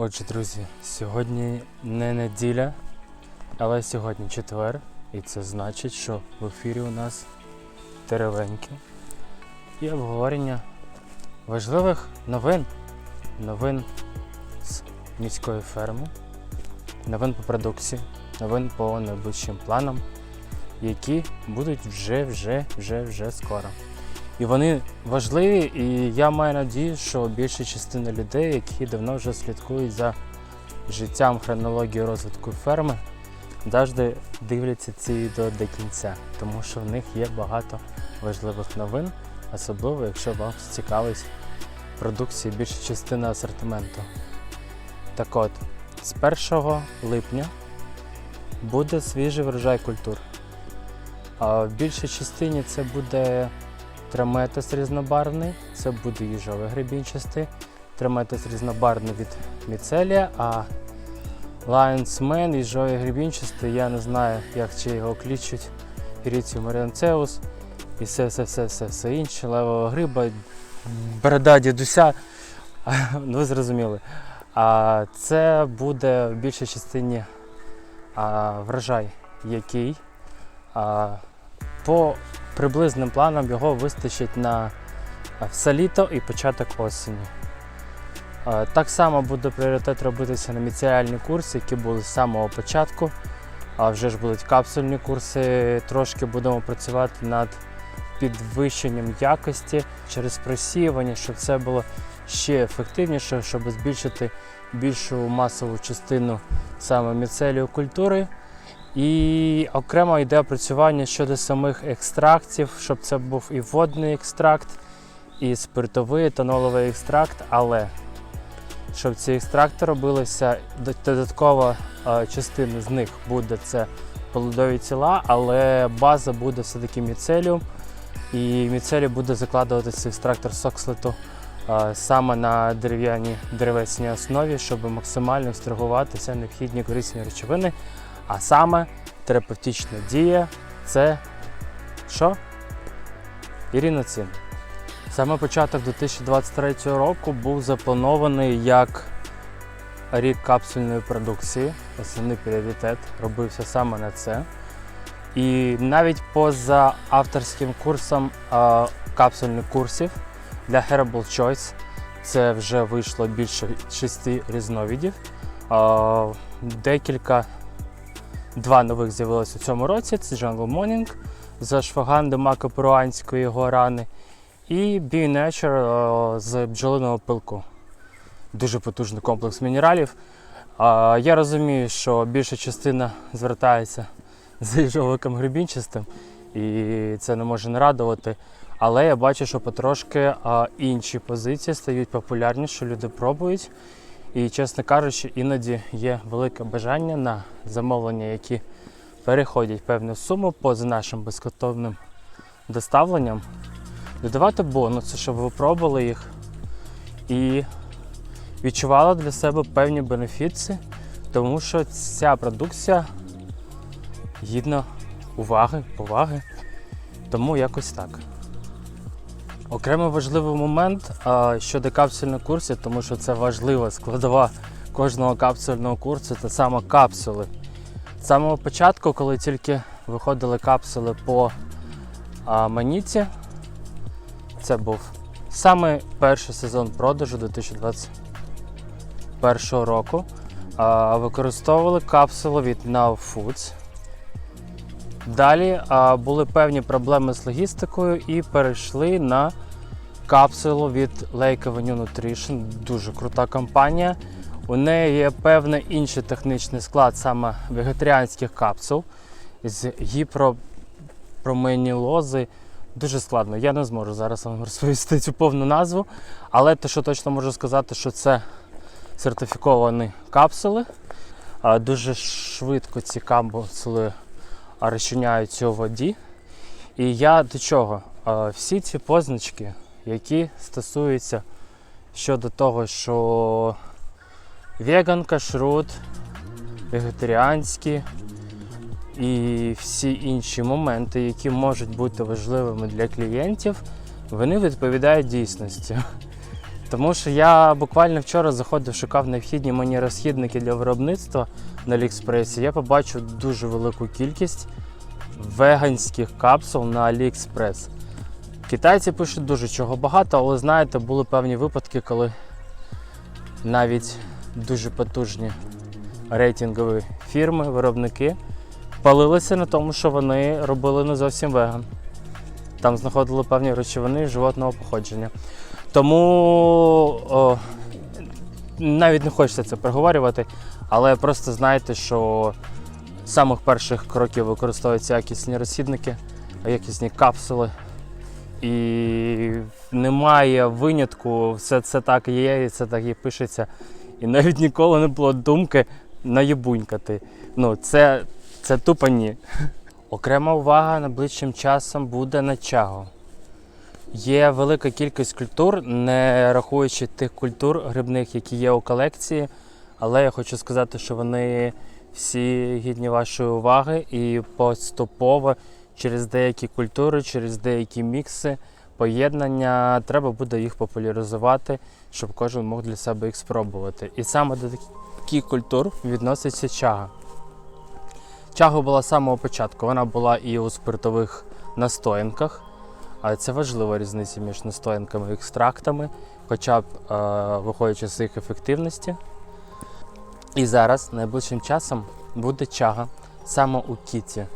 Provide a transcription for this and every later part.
Отже, друзі, сьогодні не неділя, але сьогодні четвер, і це значить, що в ефірі у нас теревеньки і обговорення важливих новин, новин з міської ферми, новин по продукції, новин по найближчим планам, які будуть вже, вже, вже, вже скоро. І вони важливі, і я маю надію, що більша частина людей, які давно вже слідкують за життям хронології розвитку ферми, завжди дивляться ці відео до кінця, тому що в них є багато важливих новин, особливо якщо вам цікавить продукція більша частина асортименту. Так от, з 1 липня буде свіжий врожай культур. А в більшій частині це буде Траметис різнобарвний, це буде їжовий гребінчастий. Траметис різнобарвний від міцелія, а Man, їжовий гребінчастий, я не знаю, як чи його клічуть, Іріцію Маріанцеус і все, все, все, все, все інше, левого гриба, борода дідуся. Ну, ви зрозуміли. А це буде в більшій частині а, врожай, який а, по приблизним планам його вистачить на а, все літо і початок осені. Так само буде пріоритет робитися на міцеріальні курси, які були з самого початку. А вже ж будуть капсульні курси. Трошки будемо працювати над підвищенням якості через просіювання, щоб це було ще ефективніше, щоб збільшити більшу масову частину саме міцелію культури. І окремо йде опрацювання щодо самих екстрактів, щоб це був і водний екстракт, і спиртовий етаноловий екстракт, але щоб ці екстракти робилися, додаткова е, частина з них буде це плодові тіла, але база буде все-таки міцеліум. І міцелій буде закладуватися екстрактор сокслету е, саме на дерев'яній деревесній основі, щоб максимально екстрагувати все необхідні корисні речовини. А саме терапевтична дія це що? Іріноцин. Саме початок 2023 року був запланований як рік капсульної продукції. Основний пріоритет робився саме на це. І навіть поза авторським курсом а, капсульних курсів для Herbal Choice це вже вийшло більше шести різновидів. Декілька Два нових з'явилось у цьому році: це Jungle Morning з ашфаганди макоперуанської горани і Nature е, з бджолиного пилку. Дуже потужний комплекс мінералів. Я розумію, що більша частина звертається за їжовиком грибінчастим, і це не може не радувати. Але я бачу, що потрошки інші позиції стають популярніші, люди пробують. І, чесно кажучи, іноді є велике бажання на замовлення, які переходять певну суму поза нашим безкоштовним доставленням, додавати бонуси, щоб ви пробували їх і відчували для себе певні бенефіци, тому що ця продукція гідна уваги, поваги. Тому якось так. Окремо важливий момент щодо капсульних курсів, тому що це важлива складова кожного капсульного курсу, це саме капсули. З самого початку, коли тільки виходили капсули по Маніці, це був саме перший сезон продажу 2021 року. Використовували капсулу від Now Foods. Далі а, були певні проблеми з логістикою і перейшли на капсулу від Lake Avenue Nutrition. Дуже крута компанія. У неї є певний інший технічний склад саме вегетаріанських капсул з гіпроменілози. Дуже складно. Я не зможу зараз вам розповісти цю повну назву, але те, що точно можу сказати, що це сертифіковані капсули. Дуже швидко ці капсули розчиняються у воді. І я до чого? Всі ці позначки, які стосуються щодо того, що веган, кашрут, вегетаріанські і всі інші моменти, які можуть бути важливими для клієнтів, вони відповідають дійсності. Тому що я буквально вчора заходив, шукав необхідні мені розхідники для виробництва на Аліекспресі. Я побачив дуже велику кількість веганських капсул на Аліекспрес. Китайці пишуть дуже чого багато, але знаєте, були певні випадки, коли навіть дуже потужні рейтингові фірми, виробники палилися на тому, що вони робили не зовсім веган. Там знаходили певні речовини животного походження. Тому навіть не хочеться це проговорювати, але просто знайте, що з самих перших кроків використовуються якісні розхідники, якісні капсули. І немає винятку, все це так є, і це так і пишеться. І навіть ніколи не було думки наєбунькати. Ну, це, це тупо ні. Окрема увага найближчим часом буде на чагу. Є велика кількість культур, не рахуючи тих культур грибних, які є у колекції. Але я хочу сказати, що вони всі гідні вашої уваги і поступово через деякі культури, через деякі мікси, поєднання треба буде їх популяризувати, щоб кожен мог для себе їх спробувати. І саме до таких культур відноситься чага. Чага була з самого початку. Вона була і у спиртових настоянках. А це важлива різниця між настоянками і екстрактами, хоча б е, виходячи з їх ефективності. І зараз, найближчим часом, буде чага саме у кіті,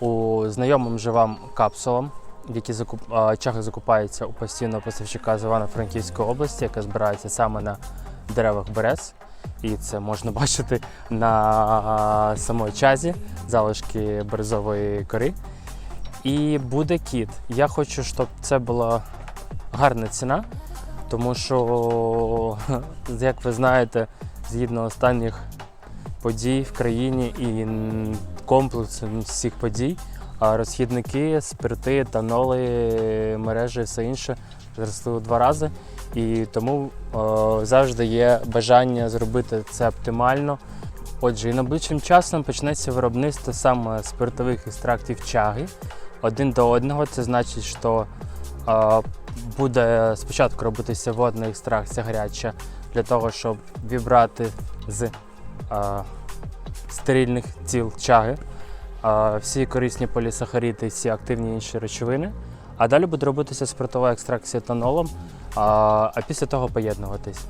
у знайомим же вам капсулам, які закуп... е, чага закупається у постійного поставщика з Івано-Франківської області, яка збирається саме на деревах берез. І це можна бачити на самої чазі, залишки березової кори. І буде кіт. Я хочу, щоб це була гарна ціна, тому що, як ви знаєте, згідно останніх подій в країні і м, комплексом всіх подій, розхідники, спирти, таноли, мережі і все інше зросли у два рази. І тому о, завжди є бажання зробити це оптимально. Отже, і найближчим часом почнеться виробництво саме спиртових екстрактів чаги один до одного. Це значить, що буде спочатку робитися водна екстракція гаряча для того, щоб вібрати з стерильних тіл чаги всі корисні полісахаріди, всі активні інші речовини. А далі буде робитися спиртова екстракція етанолом, а після того поєднуватись.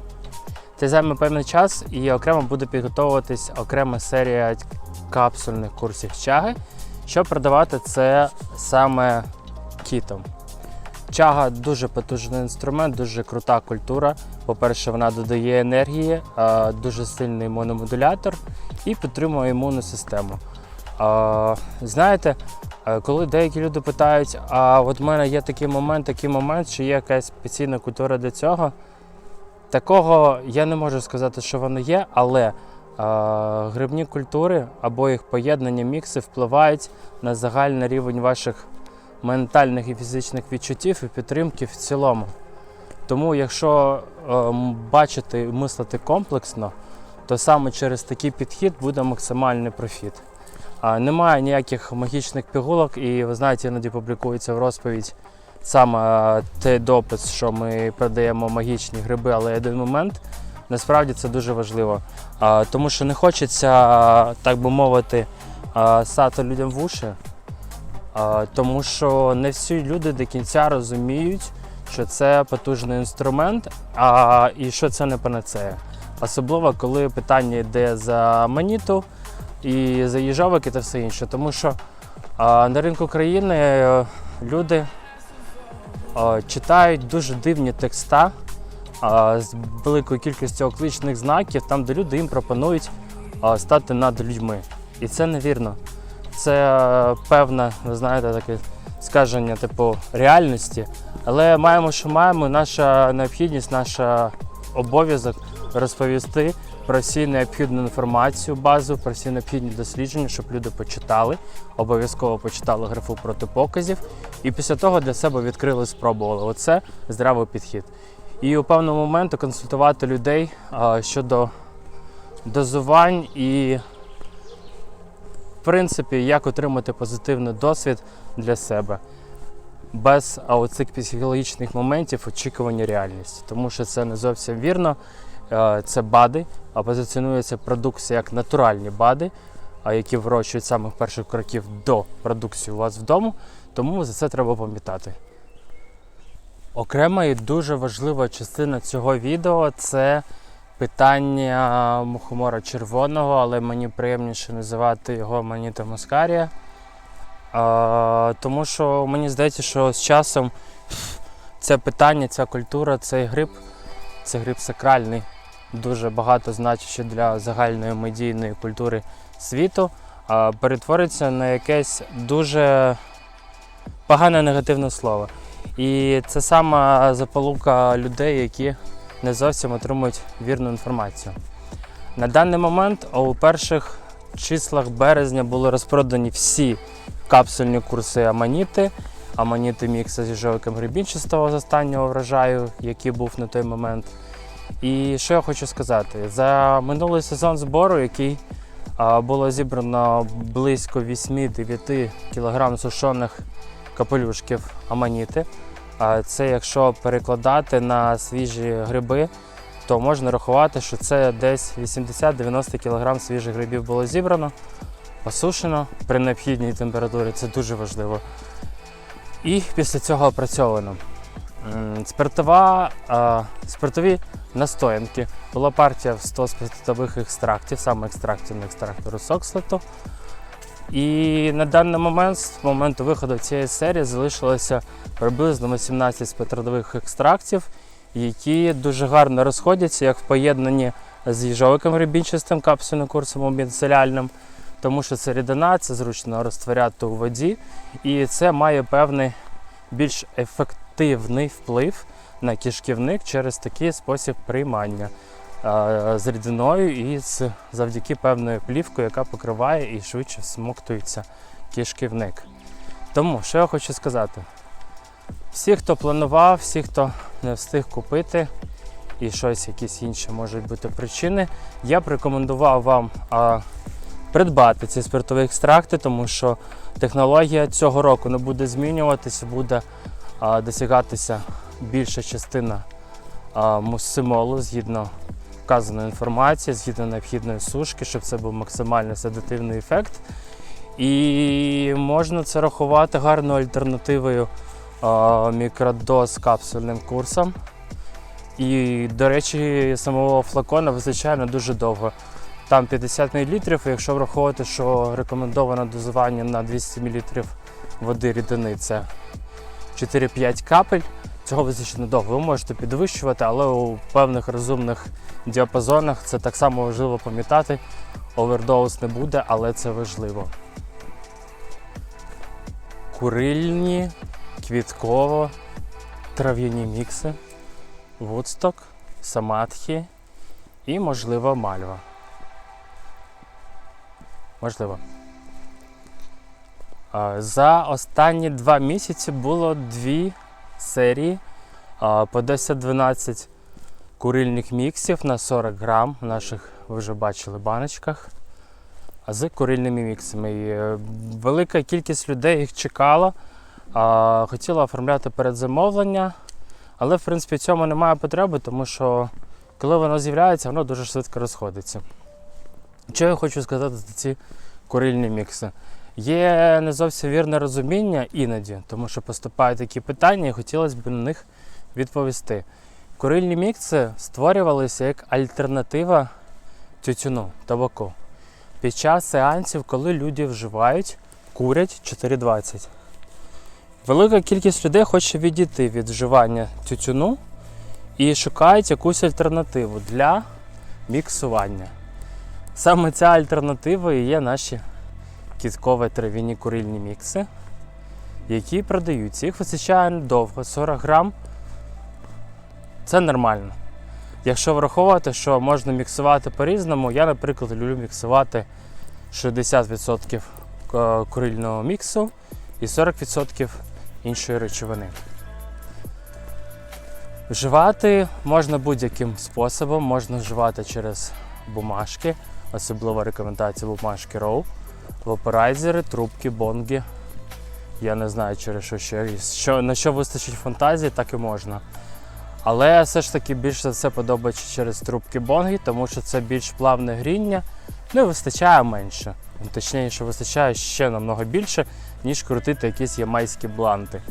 Це займе певний час і окремо буде підготовуватись окрема серія капсульних курсів чаги, щоб продавати це саме кітом. Чага дуже потужний інструмент, дуже крута культура. По-перше, вона додає енергії, дуже сильний мономодулятор і підтримує імунну систему. Знаєте, е, коли деякі люди питають, а от в мене є такий момент, такий момент, чи є якась спеційна культура для цього, такого я не можу сказати, що воно є, але грибні культури або їх поєднання, мікси впливають на загальний рівень ваших ментальних і фізичних відчуттів і підтримки в цілому. Тому, якщо ем, бачити і мислити комплексно, то саме через такий підхід буде максимальний профіт. Немає ніяких магічних пігулок, і ви знаєте, іноді публікується в розповідь саме е, той допис, що ми продаємо магічні гриби, але один момент. Насправді це дуже важливо, тому що не хочеться, так би мовити, сати людям в уші, тому що не всі люди до кінця розуміють, що це потужний інструмент, а і що це не панацея. Особливо, коли питання йде за маніту і за їжовики та все інше. Тому що на ринку країни е, люди читають дуже дивні текста з великою кількістю окличних знаків, там, де люди їм пропонують стати над людьми. І це невірно. Це е, певне, ви знаєте, таке скаження типу реальності. Але маємо, що маємо. Наша необхідність, наш обов'язок розповісти про всі необхідну інформацію, базу, про всі необхідні дослідження, щоб люди почитали, обов'язково почитали графу протипоказів, і після того для себе відкрили, спробували. Оце здравий підхід. І у певному моменту консультувати людей щодо дозувань і, в принципі, як отримати позитивний досвід для себе. без оцих психологічних моментів очікування реальності. Тому що це не зовсім вірно. Це БАДи, а позиціонується продукція як натуральні БАДи, які вирощують самих перших кроків до продукції у вас вдома. Тому за це треба пам'ятати. Окрема і дуже важлива частина цього відео це питання мухомора червоного, але мені приємніше називати його Маніта Москарія. А, тому що мені здається, що з часом це питання, ця культура, цей гриб, це гриб сакральний, дуже багато значущий для загальної медійної культури світу, перетвориться на якесь дуже погане негативне слово. І це сама заполука людей, які не зовсім отримують вірну інформацію. На даний момент у перших числах березня були розпродані всі капсульні курси аманіти, аманіти мікса зі жовиком грибінчастого з останнього врожаю, який був на той момент. І що я хочу сказати? За минулий сезон збору, який було зібрано близько 8-9 кг сушених капелюшків аманіти. Це якщо перекладати на свіжі гриби, то можна рахувати, що це десь 80-90 кг свіжих грибів було зібрано, посушено при необхідній температурі, це дуже важливо. І після цього опрацьовано. Спиртова, спиртові настоянки. Була партія в 100 спиртових екстрактів, саме екстрактів екстрактору Сокслету. І на даний момент, з моменту виходу цієї серії, залишилося приблизно 18 спиртових екстрактів, які дуже гарно розходяться як в поєднанні з їжовиком рибінчастим капсульним курсом міцеляльним, тому що це рідина, це зручно розтворяти у воді, і це має певний більш ефективний вплив на кишківник через такий спосіб приймання з рідиною і з, завдяки певною плівкою, яка покриває і швидше всмоктується кишківник. Тому що я хочу сказати: всі, хто планував, всі, хто не встиг купити, і щось, якісь інші можуть бути причини, я б рекомендував вам а, придбати ці спиртові екстракти, тому що технологія цього року не буде змінюватися, буде а, досягатися більша частина а, мусимолу згідно вказаної інформації, згідно необхідної сушки, щоб це був максимально седативний ефект. І можна це рахувати гарною альтернативою мікродоз капсульним курсом. І, до речі, самого флакона вистачає на дуже довго. Там 50 мл, якщо враховувати, що рекомендоване дозування на 200 мл води рідини це 4-5 капель. Цього вистачить недовго. Ви можете підвищувати, але у певних розумних діапазонах це так само важливо пам'ятати. Овердоуз не буде, але це важливо. Курильні, квітково, трав'яні мікси, вудсток, самадхі і, можливо, мальва. Можливо. За останні два місяці було дві серії по 10-12 курильних міксів на 40 грам в наших, ви вже бачили, баночках з курильними міксами. І, е, велика кількість людей їх чекала, хотіла оформляти передзамовлення, але в принципі в цьому немає потреби, тому що коли воно з'являється, воно дуже швидко розходиться. Що я хочу сказати за ці курильні мікси? Є не зовсім вірне розуміння іноді, тому що поступають такі питання і хотілося б на них відповісти. Курильні мікси створювалися як альтернатива тютюну, табаку. Під час сеансів, коли люди вживають, курять 4,20. Велика кількість людей хоче відійти від вживання тютюну і шукають якусь альтернативу для міксування. Саме ця альтернатива і є наші кіткові трав'яні курильні мікси, які продаються. Їх вистачає недовго, 40 грам. Це нормально. Якщо враховувати, що можна міксувати по-різному, я, наприклад, люблю міксувати 60% к- курильного міксу і 40% іншої речовини. Вживати можна будь-яким способом, можна вживати через бумажки, особлива рекомендація бумажки Row, вапорайзери, трубки, бонги. Я не знаю, через що ще. Що, на що вистачить фантазії, так і можна. Але все ж таки більше за все подобається через трубки бонги, тому що це більш плавне гріння, ну і вистачає менше. Точніше, вистачає ще намного більше, ніж крутити якісь ямайські бланти.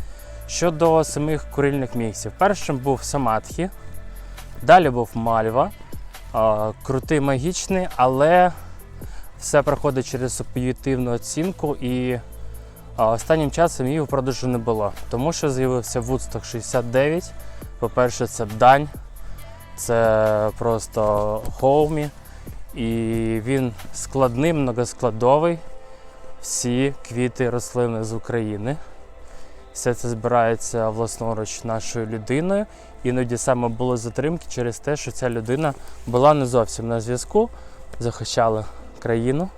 Щодо самих курильних міксів, першим був Самадхі, далі був Мальва, крутий магічний, але все проходить через суб'єктивну оцінку і останнім часом її в продажу не було, тому що з'явився Woodstock 69. По-перше, це дань, це просто хоумі, і він складний, многоскладовий. Всі квіти рослини з України. Все це збирається власноруч нашою людиною. Іноді саме були затримки через те, що ця людина була не зовсім на зв'язку, захищала країну.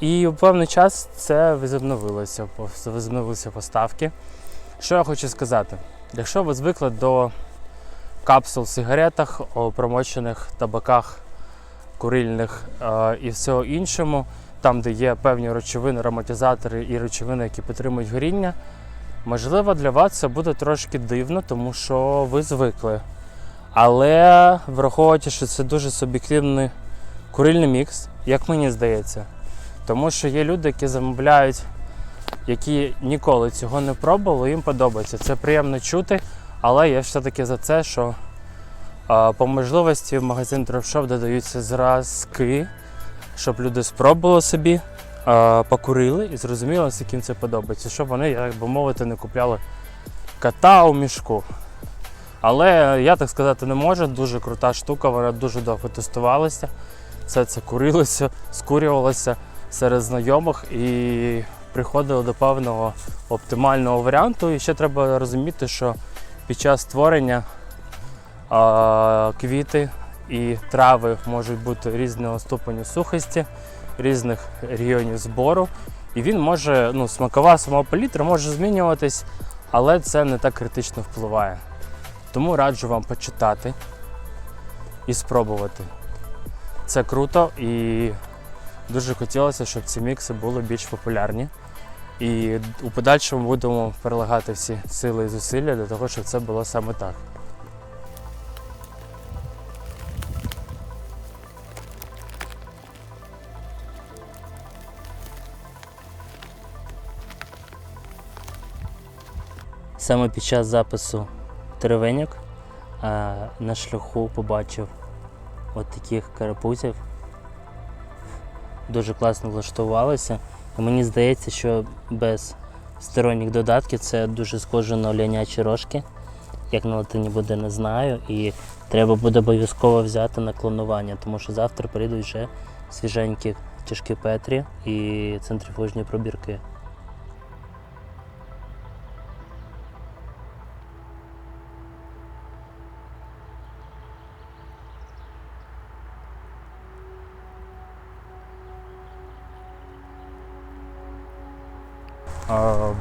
І у певний час це возобновилося, возобновилися поставки. Що я хочу сказати? Якщо ви звикли до капсул в сигаретах, о промочених табаках, курильних е, і всього іншому, там, де є певні речовини, ароматизатори і речовини, які підтримують горіння, можливо, для вас це буде трошки дивно, тому що ви звикли. Але враховуючи, що це дуже суб'єктивний курильний мікс, як мені здається. Тому що є люди, які замовляють, які ніколи цього не пробували, їм подобається. Це приємно чути, але я все-таки за це, що по можливості в магазин дропшоп додаються зразки, щоб люди спробували собі, покурили і зрозуміли, наскільки їм це подобається, щоб вони, як би мовити, не купляли кота у мішку. Але я так сказати не можу, дуже крута штука, вона дуже довго тестувалася. Все це курилося, скурювалося серед знайомих і приходили до певного оптимального варіанту. І ще треба розуміти, що під час створення а, квіти і трави можуть бути різного ступеню сухості, різних регіонів збору. І він може, ну, смакова сама палітра може змінюватись, але це не так критично впливає. Тому раджу вам почитати і спробувати. Це круто і дуже хотілося, щоб ці мікси були більш популярні. І у подальшому будемо прилагати всі сили і зусилля для того, щоб це було саме так. Саме під час запису теревеньок на шляху побачив от таких карапузів. Дуже класно влаштувалися. І мені здається, що без сторонніх додатків це дуже схоже на олянячі рожки. Як на латині буде, не знаю. І треба буде обов'язково взяти на клонування, тому що завтра прийдуть вже свіженькі тяжкі Петрі і центрифужні пробірки.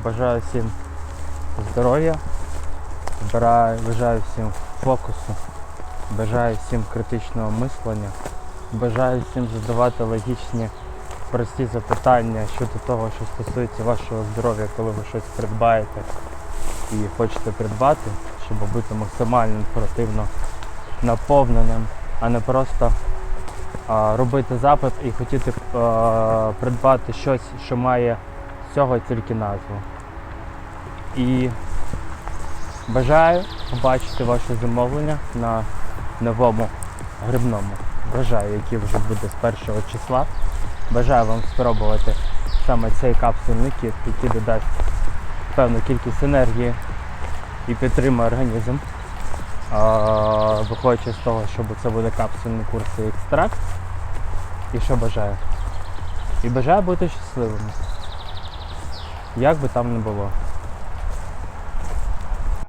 Бажаю всім здоров'я, бажаю всім фокусу, бажаю всім критичного мислення, бажаю всім задавати логічні, прості запитання щодо того, що стосується вашого здоров'я, коли ви щось придбаєте і хочете придбати, щоб бути максимально інформативно наповненим, а не просто робити запит і хотіти а, придбати щось, що має цього тільки назву. І бажаю побачити ваше замовлення на новому грибному врожаю, який вже буде з першого числа. Бажаю вам спробувати саме цей капсульний кіт, який додасть певну кількість енергії і підтримує організм. А, виходячи з того, що це буде капсульний курс і екстракт. І що бажаю? І бажаю бути щасливими як би там не було.